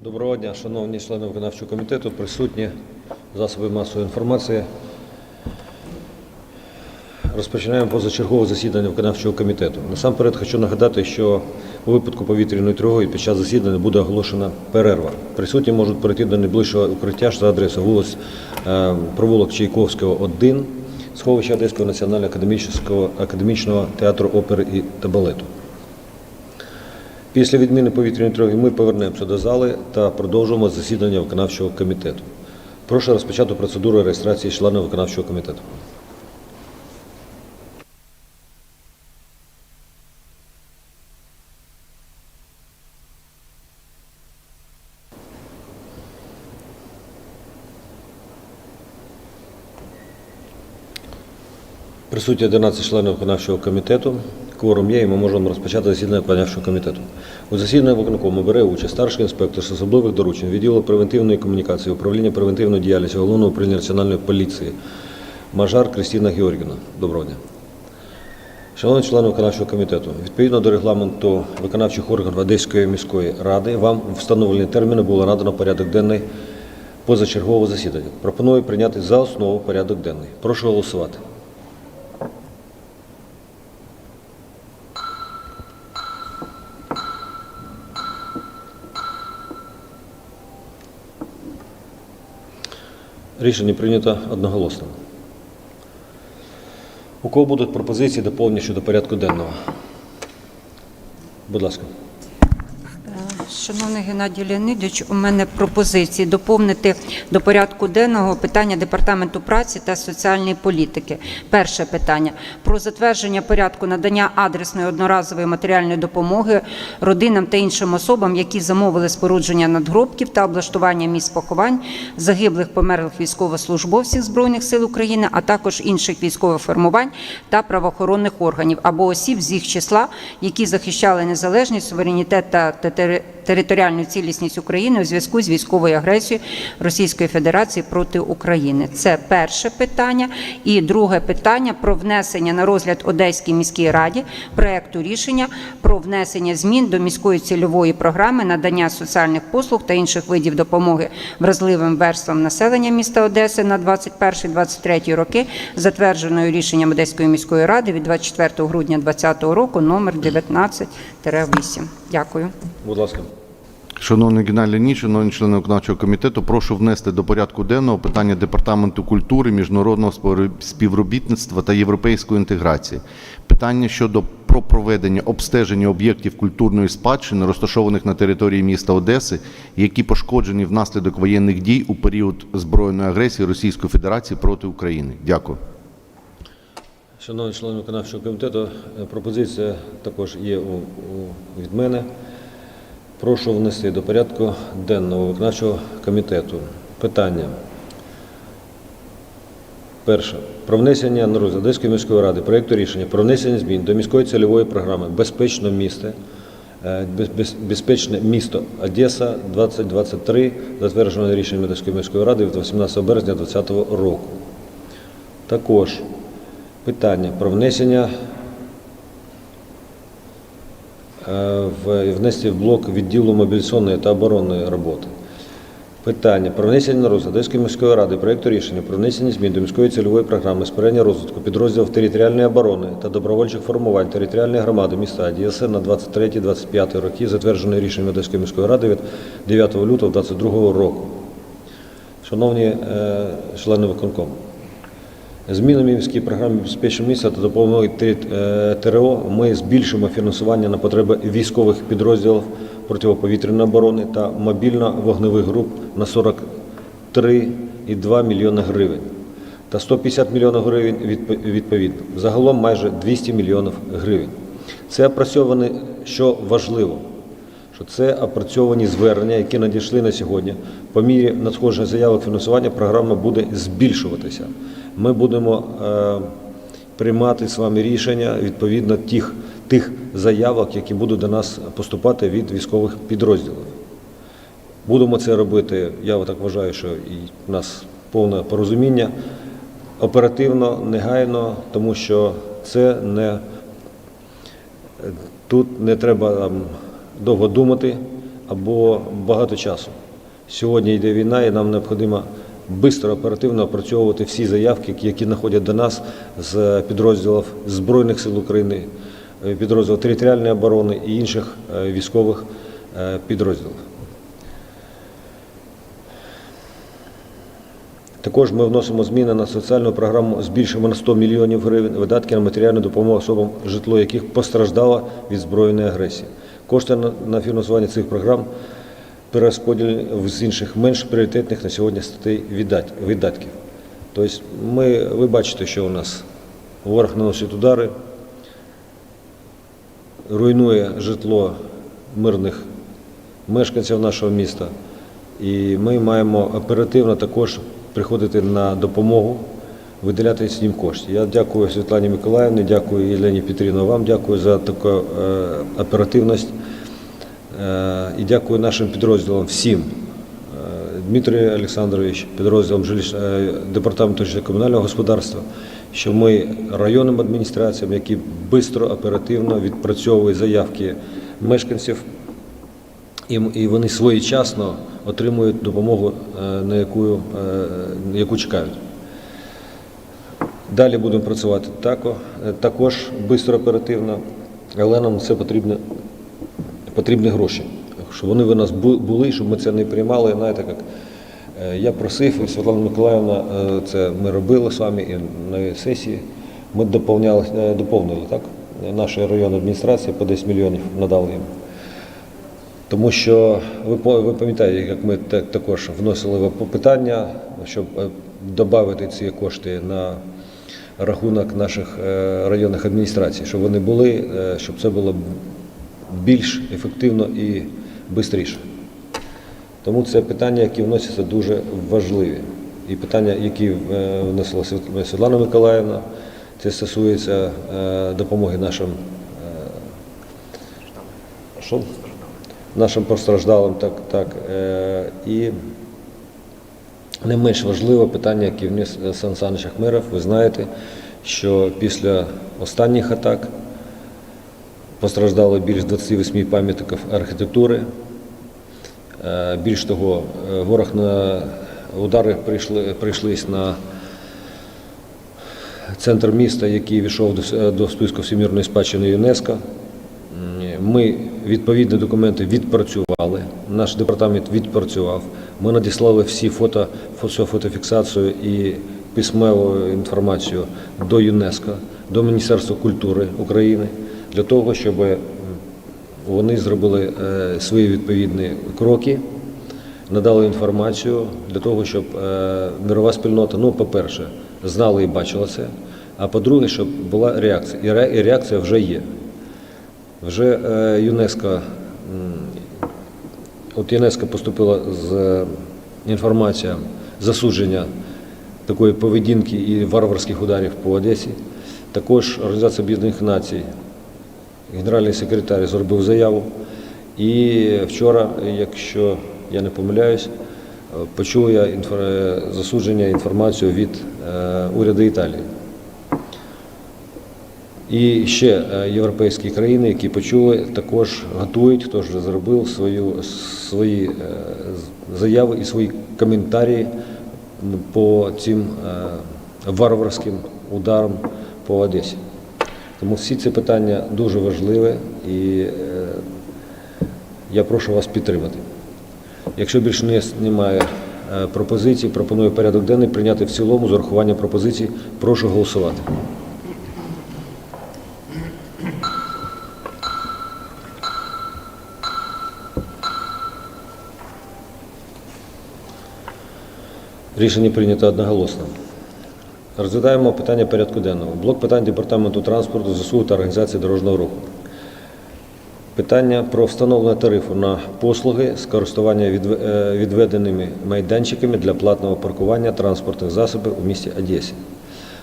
Доброго дня, шановні члени виконавчого комітету, присутні засоби масової інформації. Розпочинаємо позачергове засідання виконавчого комітету. Насамперед хочу нагадати, що у випадку повітряної тривоги під час засідання буде оголошена перерва. Присутні можуть перейти до найближчого укриття за адресою вулиць е, провулок Чайковського, 1, сховища Одеського національного академічного, академічного театру опери та балету. Після відміни повітряної тривоги ми повернемося до зали та продовжимо засідання виконавчого комітету. Прошу розпочати процедуру реєстрації членів виконавчого комітету. Присутні 11 членів виконавчого комітету. Кворум є, і ми можемо розпочати засідання виконавчого комітету. У засіданні виконкому бере участь старший інспектор з особливих доручень відділу превентивної комунікації, управління превентивної діяльності головного управління національної поліції Мажар Кристина Георгівна. Доброго дня. Шановні члени виконавчого комітету, відповідно до регламенту виконавчих органів Одеської міської ради, вам встановлені терміни було надано порядок денний позачергового засідання. Пропоную прийняти за основу порядок денний. Прошу голосувати. Рішення прийнято одноголосно. У кого будуть пропозиції доповнення щодо порядку денного? Будь ласка. Шановний Геннадій Леонідович, у мене пропозиції доповнити до порядку денного питання Департаменту праці та соціальної політики. Перше питання про затвердження порядку надання адресної одноразової матеріальної допомоги родинам та іншим особам, які замовили спорудження надгробків та облаштування місць поховань загиблих померлих військовослужбовців збройних сил України, а також інших військових формувань та правоохоронних органів або осіб з їх числа, які захищали незалежність, суверенітет та тери- територіальну цілісність України у зв'язку з військовою агресією Російської Федерації проти України. Це перше питання. І друге питання про внесення на розгляд Одеській міській раді проекту рішення про внесення змін до міської цільової програми надання соціальних послуг та інших видів допомоги вразливим верствам населення міста Одеси на 21-23 роки, затвердженою рішенням Одеської міської ради від 24 грудня 2020 року, номер 19-8. Дякую. Будь ласка. Шановний Геннадій Леонідович, шановні члени виконавчого комітету, прошу внести до порядку денного питання Департаменту культури, міжнародного співробітництва та європейської інтеграції. Питання щодо про проведення обстеження об'єктів культурної спадщини, розташованих на території міста Одеси, які пошкоджені внаслідок воєнних дій у період збройної агресії Російської Федерації проти України. Дякую. Шановні члени виконавчого комітету, пропозиція також є у, у, від мене. Прошу внести до порядку денного виконавчого комітету питання. Перше. Про внесення на розгляд Одеської міської ради проєкту рішення про внесення змін до міської цільової програми Безпечне місто, е, без- без- безпечне місто Одеса 2023, затвердженого рішенням Одеської міської ради від 18 березня 2020 року. Також питання про внесення внести в блок відділу мобілізаційної та оборонної роботи. Питання про внесення на розгляд Одеської міської ради проєкту рішення про внесення змін до міської цільової програми сприяння розвитку підрозділів територіальної оборони та добровольчих формувань територіальної громади міста Одеси на 23-25 роки, затвердженої рішенням Одеської міської ради від 9 лютого 2022 року. Шановні е, члени виконкому, Змінами міській програмі «Безпечне місце» та допомоги е, ТРО ми збільшимо фінансування на потреби військових підрозділів протиповітряної оборони та мобільно-вогневих груп на 43,2 мільйони гривень та 150 мільйонів гривень відповідно. Загалом майже 200 мільйонів гривень. Це опрацьоване, що важливо, що це опрацьовані звернення, які надійшли на сьогодні. По мірі надходження заявок фінансування програма буде збільшуватися. Ми будемо е, приймати з вами рішення відповідно тих, тих заявок, які будуть до нас поступати від військових підрозділів. Будемо це робити, я так вважаю, що і в нас повне порозуміння оперативно, негайно, тому що це не тут не треба там, довго думати, або багато часу. Сьогодні йде війна, і нам необхідно швидко, оперативно опрацьовувати всі заявки, які надходять до нас з підрозділів Збройних сил України, е, підрозділів територіальної оборони і інших е, військових е, підрозділів. Також ми вносимо зміни на соціальну програму, збільшимо на 100 мільйонів гривень видатки на матеріальну допомогу особам, житло яких постраждало від збройної агресії. Кошти на фінансування цих програм перерозподілені з інших менш пріоритетних на сьогодні статей видатків. Тобто ми, ви бачите, що у нас ворог наносить удари, руйнує житло мирних мешканців нашого міста. І ми маємо оперативно також приходити на допомогу, виділяти з ним кошти. Я дякую Світлані Миколаївні, дякую Єлені Петрівні, вам дякую за таку е, оперативність. Е, і дякую нашим підрозділам всім. Е, Дмитрій Олександрович, підрозділом е, департаменту житлово-комунального господарства, що ми районним адміністраціям, які швидко, оперативно відпрацьовують заявки мешканців, і, вони своєчасно отримують допомогу, на яку, яку чекають. Далі будемо працювати тако, також швидко, оперативно, але нам це потрібно, потрібні гроші. Щоб вони в нас були, щоб ми це не приймали. Знаєте, як е, я просив, і Світлана Миколаївна, е, це ми робили з вами і на сесії. Ми доповняли, е, доповнили так? Наша районна адміністрація по 10 мільйонів надали їм. Тому що ви, ви пам'ятаєте, як ми так- також вносили питання, щоб додати ці кошти на рахунок наших районних адміністрацій, щоб вони були, щоб це було більш ефективно і швидше. Тому це питання, які вносяться, дуже важливі. І питання, які е, внесла Світлана Миколаївна, це стосується е, допомоги нашим е, що? нашим постраждалим, так, так. І не менш важливе питання, яке вніс Сан Санич Ахмеров. Ви знаєте, що після останніх атак постраждало більш 28 пам'ятників архітектури. Е, Більш того, е, ворог на удари прийшли, прийшлись на центр міста, який війшов до, до списку всемірної спадщини ЮНЕСКО. Ми відповідні документи відпрацювали. Наш департамент відпрацював. Ми надіслали всі фото, всю фотофіксацію і письмову інформацію до ЮНЕСКО, до Міністерства культури України для того, щоб вони зробили е, свої відповідні кроки, надали інформацію для того, щоб е, мирова спільнота, ну, по-перше, знала і бачила це, а по-друге, щоб була реакція. І реакція вже є. Вже е, ЮНЕСКО, от ЮНЕСКО поступила з е, інформацією засудження такої поведінки і варварських ударів по Одесі. Також Організація Об'єднаних Націй, генеральний секретар зробив заяву. І вчора, якщо я не помиляюсь, е, почув я засудження інформацію від е, уряду Італії. І ще е, європейські країни, які почули, також готують, хто ж зробив свою, свої заяви і свої коментарі по цим варварським ударам по Одесі. Тому всі ці питання дуже важливі і е, я прошу вас підтримати. Якщо більше немає е, пропозицій, пропоную порядок денний прийняти в цілому з урахуванням пропозицій. Прошу голосувати. Рішення прийнято одноголосно. Розглядаємо питання порядку денного. Блок питань Департаменту транспорту, ЗСУ та організації дорожнього руху. Питання про встановлення тарифу на послуги з користування е, відведеними майданчиками для платного паркування транспортних засобів у місті Одесі.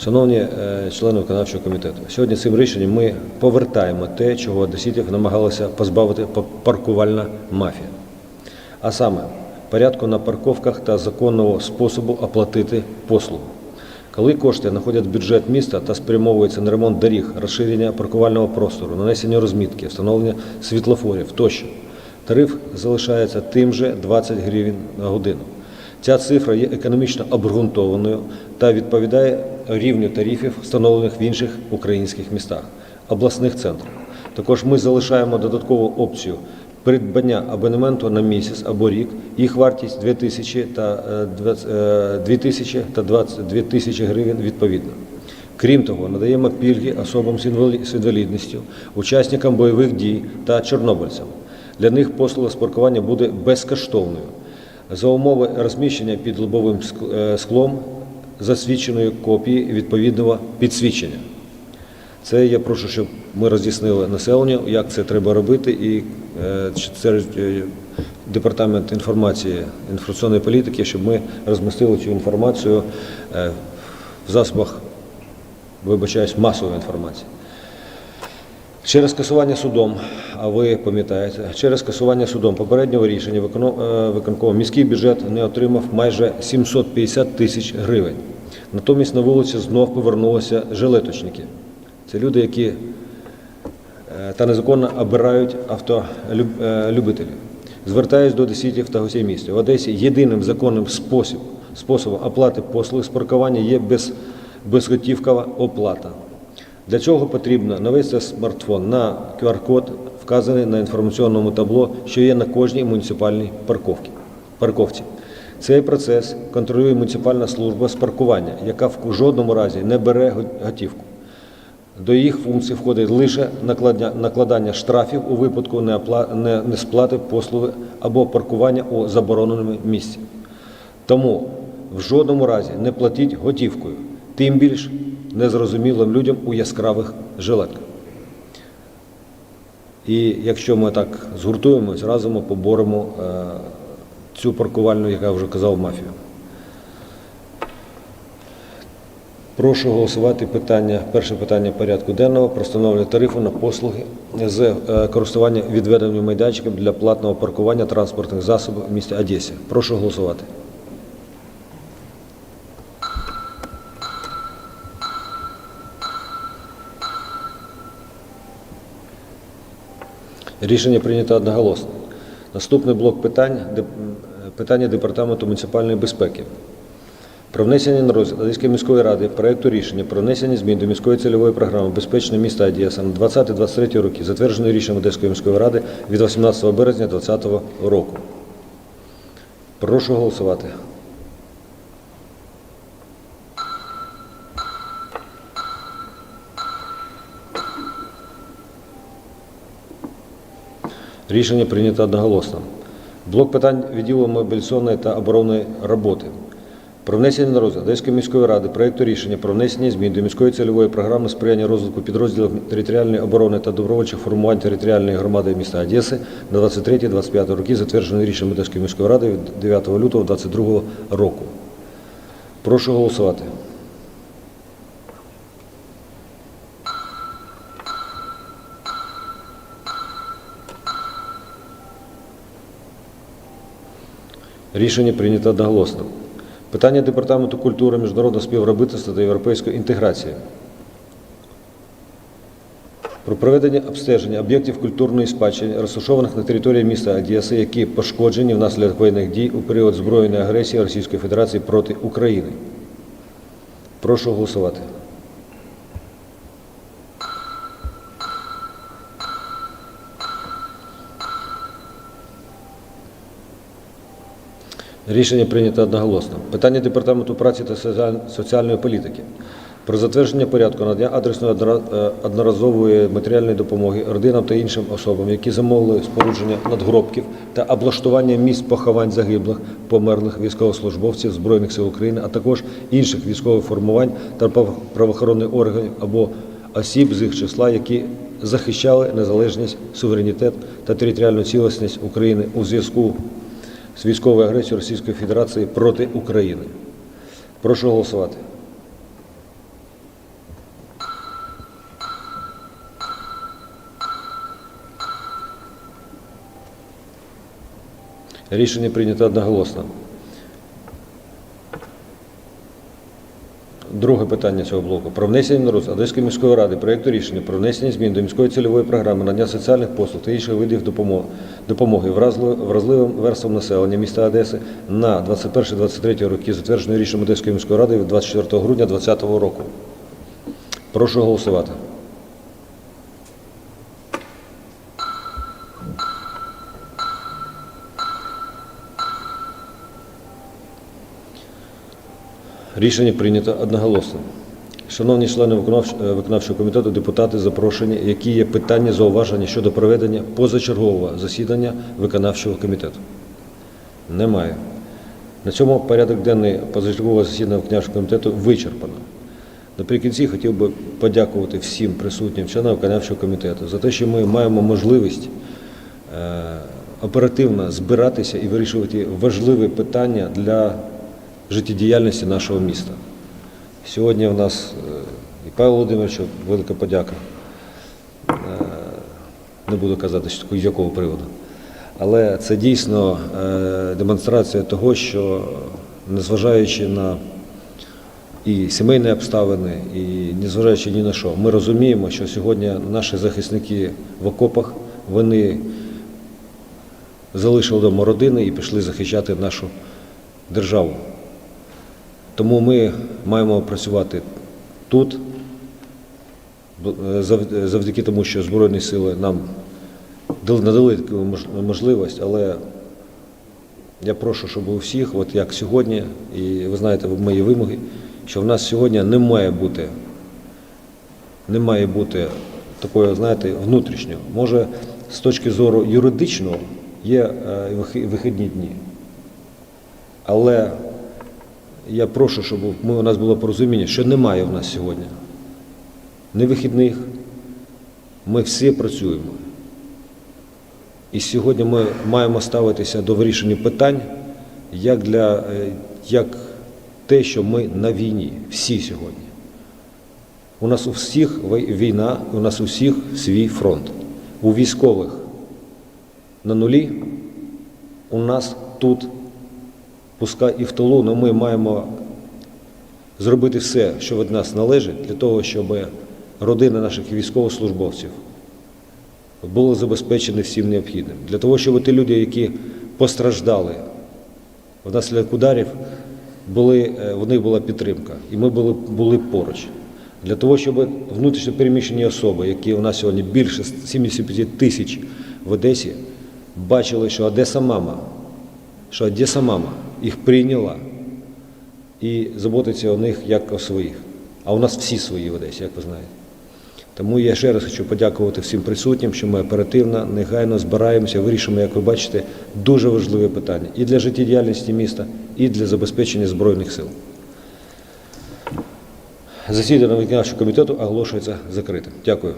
Шановні е, члени виконавчого комітету, сьогодні цим рішенням ми повертаємо те, чого одеситів намагалася позбавити паркувальна мафія. А саме порядку на парковках та законного способу оплатити послугу. Коли кошти знаходять бюджет міста та спрямовуються на ремонт доріг, розширення паркувального простору, нанесення розмітки, встановлення світлофорів тощо, Тариф залишається тим же 20 гривень на годину. Ця цифра є економічно обґрунтованою та відповідає рівню тарифів, встановлених в інших українських містах, обласних центрах. Також ми залишаємо додаткову опцію придбання абонементу на місяць або рік. Їх вартість 2000 та е, 20 е, 2000 та 22 тисячі гривень відповідно. Крім того, надаємо пільги особам з інвалідністю, учасникам бойових дій та чорнобильцям. Для них послуга з паркування буде безкоштовною. За умови розміщення під лобовим е, склом засвідченої копії відповідного підсвідчення. Це я прошу, щоб ми роз'яснили населенню, як це треба робити, і е, це е, департамент інформації інформаційної політики, щоб ми розмістили цю інформацію е, в засобах, вибачаюсь, масової інформації. Через скасування судом, а ви пам'ятаєте, через скасування судом попереднього рішення е, виконкому міський бюджет не отримав майже 750 тисяч гривень. Натомість на вулиці знов повернулися жилеточники. Це люди, які е, та незаконно обирають автолюбителів. Звертаюсь до десятів та гостей міста. В Одесі єдиним законним спосіб, способом оплати послуг з паркування є без, безготівкова оплата. Для цього потрібно навести смартфон на QR-код, вказаний на інформаційному табло, що є на кожній муніципальній парковці. Цей процес контролює муніципальна служба з паркування, яка в жодному разі не бере готівку. До їх функцій входить лише накладання штрафів у випадку несплати послуги або паркування у забороненому місці. Тому в жодному разі не платіть готівкою, тим більш незрозумілим людям у яскравих жилетках. І якщо ми так згуртуємось, разом ми поборемо е, цю паркувальну, яка вже казав, мафію. Прошу голосувати питання, перше питання порядку денного про встановлення тарифу на послуги з е, користування відведеним майданчиком для платного паркування транспортних засобів в місті Одесі. Прошу голосувати. Рішення прийнято одноголосно. Наступний блок питань питання департаменту муніципальної безпеки. Про внесення на розгляд Одеської міської ради проекту рішення про внесення змін до міської цільової програми Безпечне місто Одеса на 20-23 роки, затвердженої рішенням Одеської міської ради від 18 березня 2020 року. Прошу голосувати. Рішення прийнято одноголосно. Блок питань відділу мобілізаційної та оборонної роботи. Про внесення на розгляд Одеської міської ради проекту рішення про внесення змін до міської цільової програми сприяння розвитку підрозділів територіальної оборони та добровольчих формувань територіальної громади міста Одеси на 23-25 роки, затверджений рішенням Одеської міської ради від 9 лютого 2022 року. Прошу голосувати. Рішення прийнято одноголосно. Питання Департаменту культури, міжнародного співробітництва та європейської інтеграції. Про проведення обстеження об'єктів культурної спадщини, розташованих на території міста Одеси, які пошкоджені внаслідок воєнних дій у період збройної агресії Російської Федерації проти України. Прошу голосувати. Рішення прийнято одноголосно. Питання Департаменту праці та соціальної політики. Про затвердження порядку надання адресної е, одноразової матеріальної допомоги родинам та іншим особам, які замовили спорудження надгробків та облаштування місць поховань загиблих, померлих військовослужбовців Збройних сил України, а також інших військових формувань та прав- правоохоронних органів або осіб з їх числа, які захищали незалежність, суверенітет та територіальну цілісність України у зв'язку з військової агресії Російської Федерації проти України. Прошу голосувати. Рішення прийнято одноголосно. Друге питання цього блоку про внесення на розгляд Одеської міської ради проєкту рішення про внесення змін до міської цільової програми надання соціальних послуг та інших видів допомо- допомоги вразли- вразливим верствам населення міста Одеси на 21-23 роки, затвердженої рішенням Одеської міської ради від 24 грудня 2020 року. Прошу голосувати. Рішення прийнято одноголосно. Шановні члени е, виконавчого комітету, депутати запрошені, які є питання, зауваження щодо проведення позачергового засідання виконавчого комітету? Немає. На цьому порядок денний позачергового засідання виконавчого комітету вичерпано. Наприкінці хотів би подякувати всім присутнім членам виконавчого комітету за те, що ми маємо можливість е, оперативно збиратися і вирішувати важливі питання для життєдіяльності нашого міста. Сьогодні у нас е, і Павло Володимировичу велика подяка. Е, Не буду казати, з якого приводу. Але це дійсно е, демонстрація того, що незважаючи на і сімейні обставини, і незважаючи ні на що, ми розуміємо, що сьогодні наші захисники в окопах, вони залишили вдома родини і пішли захищати нашу державу. Тому ми маємо працювати тут, е, зав- завдяки тому, що Збройні сили нам надали таку можливість, але я прошу, щоб у всіх, от як сьогодні, і ви знаєте мої вимоги, що в нас сьогодні не має бути, не має бути такої, знаєте, внутрішнього. Може, з точки зору юридичного є е, вихідні дні. Але я прошу, щоб ми, у нас було порозуміння, що немає в нас сьогодні ні вихідних, ми всі працюємо. І сьогодні ми маємо ставитися до вирішення питань як для е, як те, що ми на війні, всі сьогодні. У нас у всіх війна, у нас у всіх свій фронт. У військових на нулі, у нас тут, пускай і в тилу, але ми маємо зробити все, що від нас належить, для того, щоб родини наших військовослужбовців були забезпечені всім необхідним. Для того, щоб ті люди, які постраждали внаслідок ударів, були, е, в них була підтримка, і ми були, були поруч. Для того, щоб внутрішньо переміщені особи, які у нас сьогодні більше 75 тисяч в Одесі, бачили, що Одеса мама, що Одеса мама їх прийняла і заботиться о них як о своїх. А у нас всі свої в Одесі, як ви знаєте. Тому я ще раз хочу подякувати всім присутнім, що ми оперативно, негайно збираємося, вирішимо, як ви бачите, дуже важливе питання і для життєдіяльності міста, і для забезпечення Збройних сил. Засідання виконавчого комітету оголошується закритим. Дякую.